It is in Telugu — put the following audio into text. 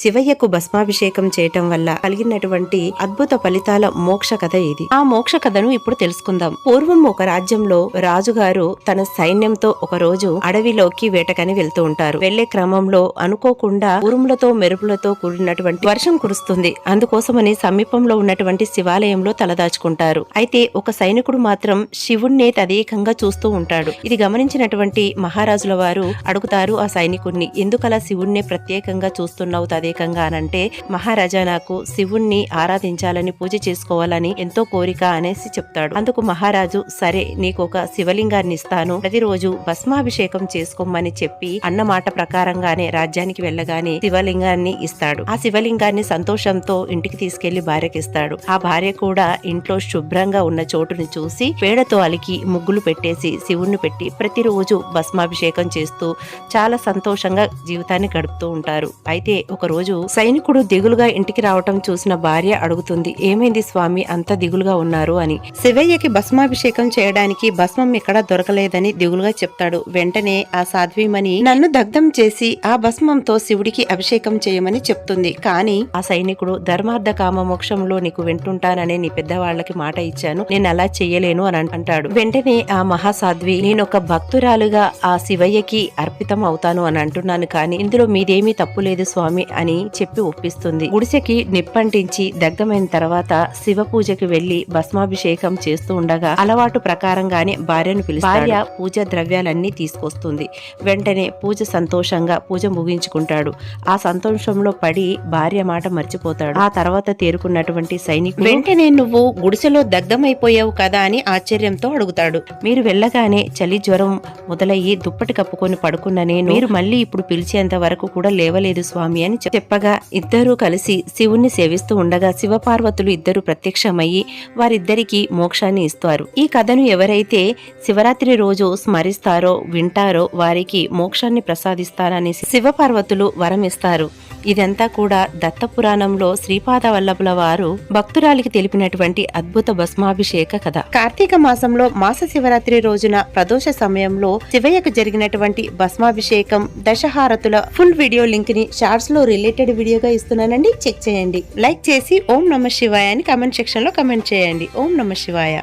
శివయ్యకు భస్మాభిషేకం చేయటం వల్ల కలిగినటువంటి అద్భుత ఫలితాల మోక్ష కథ ఇది. ఆ మోక్ష కథను ఇప్పుడు తెలుసుకుందాం. పూర్వం ఒక రాజ్యంలో రాజుగారు తన సైన్యంతో ఒక రోజు అడవిలోకి వేటకని వెళ్తూ ఉంటారు. వెళ్ళే క్రమంలో అనుకోకుండా ఉరుములతో మెరుపులతో కూడినటువంటి వర్షం కురుస్తుంది. అందుకోసమని సమీపంలో ఉన్నటువంటి శివాలయంలో తలదాచుకుంటారు అయితే ఒక సైనికుడు మాత్రం శివుణ్ణే తదేకంగా చూస్తూ ఉంటాడు. ఇది గమనించినటువంటి మహారాజుల వారు అడుగుతారు ఆ సైనికుణ్ణి ఎందుకలా శివుణ్ణే ప్రత్యేకంగా చూస్తున్నావు తదేకంగా అనంటే మహారాజా నాకు శివుణ్ణి ఆరాధించాలని పూజ చేసుకోవాలని ఎంతో కోరిక అనేసి చెప్తాడు. అందుకు మహారాజు సరే నీకు ఒక శివలింగాన్ని ఇస్తాను. ప్రతిరోజు భస్మాభిషేకం చేసుకోమని చెప్పి అన్నమాట ప్రకారంగానే రాజ్యానికి వెళ్ళగానే శివలింగాన్ని ఇస్తాడు. ఆ శివలింగాన్ని సంతోషంతో ఇంటికి తీసుకెళ్ళి భార్యకి ఇస్తాడు ఆ భార్య కూడా ఇంట్లో శుభ్రంగా ఉన్న చోటుని చూసి పేడతో అలికి ముగ్గులు పెట్టేసి శివుణ్ణి పెట్టి ప్రతిరోజు భస్మాభిషేకం చేస్తూ చాలా సంతోషంగా జీవితాన్ని గడుపుతూ ఉంటారు. అయితే ఒక రోజు రోజు సైనికుడు దిగులుగా ఇంటికి రావటం చూసిన భార్య అడుగుతుంది ఏమైంది స్వామి? అంత దిగులుగా ఉన్నారు అని. శివయ్యకి భస్మాభిషేకం చేయడానికి భస్మం ఇక్కడ దొరకలేదని దిగులుగా చెప్తాడు. వెంటనే ఆ సాధ్వీమణి నన్ను దగ్ధం చేసి ఆ భస్మంతో శివుడికి అభిషేకం చేయమని చెప్తుంది. కానీ ఆ సైనికుడు ధర్మార్థ కామ మోక్షంలో నీకు వింటుంటాననే నీ పెద్దవాళ్ళకి మాట ఇచ్చాను. నేను అలా చెయ్యలేను అని అంటాడు. వెంటనే ఆ మహాసాధ్వి నేను ఒక భక్తురాలుగా ఆ శివయ్యకి అర్పితం అవుతాను అని అంటున్నాను. కానీ ఇందులో మీదేమీ తప్పు లేదు స్వామి అని చెప్పి ఒప్పిస్తుంది. గుడిసెకి నిప్పంటించి దగ్ధమైన తర్వాత శివ పూజకి వెళ్ళి భస్మాభిషేకం చేస్తూ ఉండగా అలవాటు ప్రకారంగానే భార్యను పిలుస్తాడు. భార్య పూజ ద్రవ్యాలన్నీ తీసుకొస్తుంది. వెంటనే పూజ సంతోషంగా పూజ ముగించుకుంటాడు. ఆ సంతోషంలో పడి భార్య మాట మర్చిపోతాడు. ఆ తర్వాత తేరుకున్నటువంటి సైనికుడు వెంటనే నువ్వు గుడిసెలో దగ్ధమైపోయావు కదా అని ఆశ్చర్యంతో అడుగుతాడు. మీరు వెళ్ళగానే చలి జ్వరం మొదలయ్యి దుప్పటి కప్పుకొని పడుకున్న నేను మీరు మళ్ళీ ఇప్పుడు పిలిచేంత వరకు కూడా లేవలేదు స్వామి అని చెప్పగా ఇద్దరూ కలిసి శివుణ్ణి సేవిస్తూ ఉండగా శివపార్వతులు ఇద్దరు ప్రత్యక్షమయ్యి వారిద్దరికీ మోక్షాన్ని ఇస్తారు. ఈ కథను ఎవరైతే శివరాత్రి రోజు స్మరిస్తారో వింటారో వారికి మోక్షాన్ని ప్రసాదిస్తారని శివపార్వతులు వరం ఇస్తారు ఇదంతా కూడా దత్త పురాణంలో శ్రీపాద వల్లభుల వారు భక్తురాలికి తెలిపినటువంటి అద్భుత భస్మాభిషేక కథ. కార్తీక మాసంలో మాస శివరాత్రి రోజున ప్రదోష సమయంలో శివయ్యకు జరిగినటువంటి భస్మాభిషేకం దశహారతుల ఫుల్ వీడియో లింక్ని షార్ట్స్లో రిలేటెడ్ వీడియోగా ఇస్తున్నానండి. చెక్ చేయండి. లైక్ చేసి ఓం నమ శివాయ అని కమెంట్ సెక్షన్లో కమెంట్ చేయండి. ఓం నమ శివాయ.